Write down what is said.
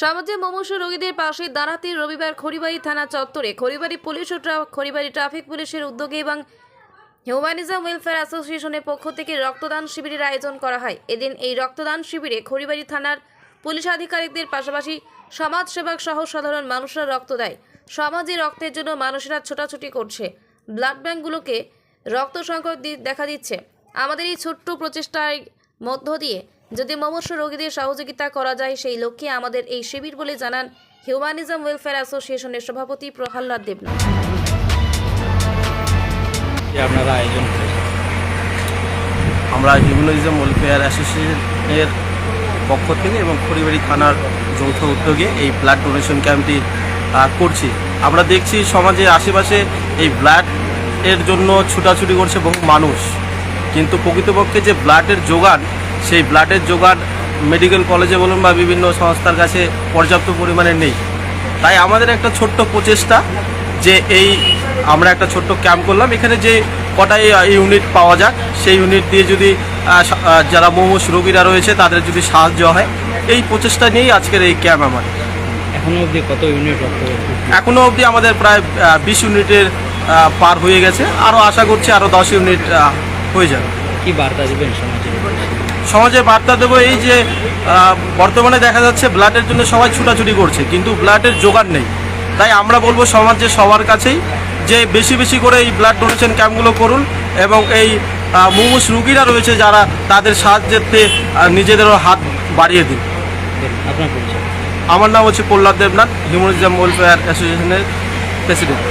সমাজে মুমূর্ষু রোগীদের পাশে দাঁড়াতে রবিবার খড়িবাড়ি থানা চত্বরে খড়িবাড়ি পুলিশ ও খড়িবাড়ি ট্রাফিক পুলিশের উদ্যোগে এবং হিউম্যানিজম ওয়েলফেয়ার অ্যাসোসিয়েশনের পক্ষ থেকে রক্তদান শিবিরের আয়োজন করা হয়। এদিন এই রক্তদান শিবিরে খড়িবাড়ি থানার পুলিশ আধিকারিকদের পাশাপাশি সমাজসেবক সহ সাধারণ মানুষরা রক্ত দেয়। সমাজে রক্তের জন্য মানুষেরা ছোটাছুটি করছে। ব্লাড ব্যাঙ্কগুলোকে রক্ত সংকট দেখা দিচ্ছে। আমাদের এই ছোট্ট প্রচেষ্টার মধ্য দিয়ে যদি মমস্য রোগীদের সহযোগিতা করা যায় সেই লক্ষ্যে আমাদের এই শিবির বলে জানান হিউম্যানিজম ওয়েলফেয়ার অ্যাসোসিয়েশনের সভাপতি প্রহ্লাদ দেবনাথ। আপনারা আয়োজন আমরা হিউম্যানিজম ওয়েলফেয়ার অ্যাসোসিয়েশনের পক্ষ থেকে এবং খড়িবাড়ি থানার যৌথ উদ্যোগে এই ব্লাড ডোনেশন ক্যাম্পটি করছি। আমরা দেখছি সমাজের আশেপাশে এই ব্লাড এর জন্য ছুটাছুটি করছে বহু মানুষ। কিন্তু প্রকৃতপক্ষে যে ব্লাডের যোগান সেই ব্লাডের জোগাড় মেডিকেল কলেজে বলুন বা বিভিন্ন সংস্থার কাছে পর্যাপ্ত পরিমাণে নেই। তাই আমাদের একটা ছোট্ট প্রচেষ্টা যে এই আমরা একটা ছোট্ট ক্যাম্প করলাম। এখানে যে কটা ইউনিট পাওয়া যাক সেই ইউনিট দিয়ে যদি যারা মোমোস রোগীরা রয়েছে তাদের যদি সাহায্য হয় এই প্রচেষ্টা নিয়েই আজকের এই ক্যাম্প আমার। এখনও অবধি কত ইউনিট এখনও অবধি আমাদের প্রায় বিশ ইউনিটের পার হয়ে গেছে। আরও আশা করছি আরও দশ ইউনিট হয়ে যাবে। কি বার্তা দেবেন সমাজে সমাজে বার্তা দেবো এই যে বর্তমানে দেখা যাচ্ছে ব্লাডের জন্য সবাই ছুটাছুটি করছে কিন্তু ব্লাডের জোগাড় নেই। তাই আমরা বলব সমাজে সবার কাছেই যে বেশি বেশি করে এই ব্লাড ডোনেশন ক্যাম্পগুলো করুন এবং এই মুমুস রুগীরা রয়েছে যারা তাদের সাহায্যেতে আহ, নিজেদেরও হাত বাড়িয়ে দিন। আমার নাম হচ্ছে প্রহ্লাদ দেবনাথ হিউম্যানিজম ওয়েলফেয়ার অ্যাসোসিয়েশনের প্রেসিডেন্ট